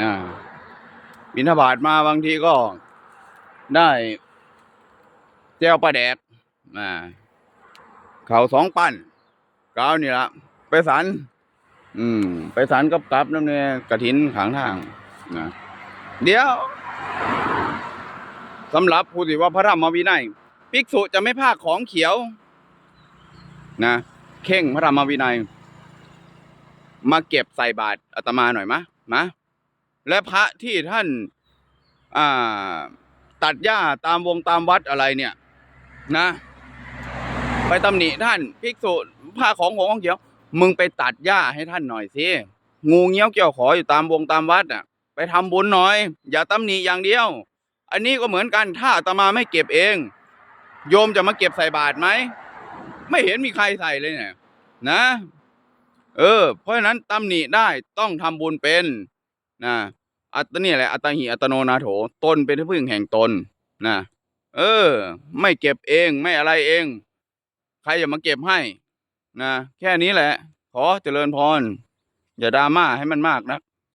นะบินทบาทมาบางทีก็ได้เจ้าปลาแดกนะเขาสองปั้นกาวนี่ละไปสัน อืม ไปสันกับกลับน้ำเนี่ยกระถินขางทางนะเดี๋ยวสำหรับผู้ที่ว่าพระธรรมวินัยภิกษุจะไม่พากของเขียว นะเข่งพระธรรมวินัย มาเก็บใส่บาตรอาตมาหน่อยมะมะ และพระที่ท่านาตัดหญ้าตามวงตามวัดอะไรเนี่ยนะ ไปตำหนิท่านภิกษุผ้าของหงของเขียว มึงไปตัดหญ้าให้ท่านหน่อยสิงูเงี้ยวเกี่ยวขออยู่ตามวงตามวัดอะ ไปทำบุญหน่อย อย่าตำหนิอย่างเดียว อันนี้ก็เหมือนกันถ้าตมาไม่เก็บเอง โยมจะมาเก็บใส่บาตรไหมไม่เห็นมีใครใส่เลยเนี่ยนะ เออ เพราะฉะนั้นตำหนิได้ต้องทำบุญเป็น นะอัตนี่แหละอัตหิอัตโนนาโถตนเป็นที่พึ่งแห่งตนนะเออ ไม่เก็บเองไม่อะไรเอง ใครอย่ามาเก็บให้นะแค่นี้แหละ ขอเจริญพร อย่าดราม่าให้มันมากนะ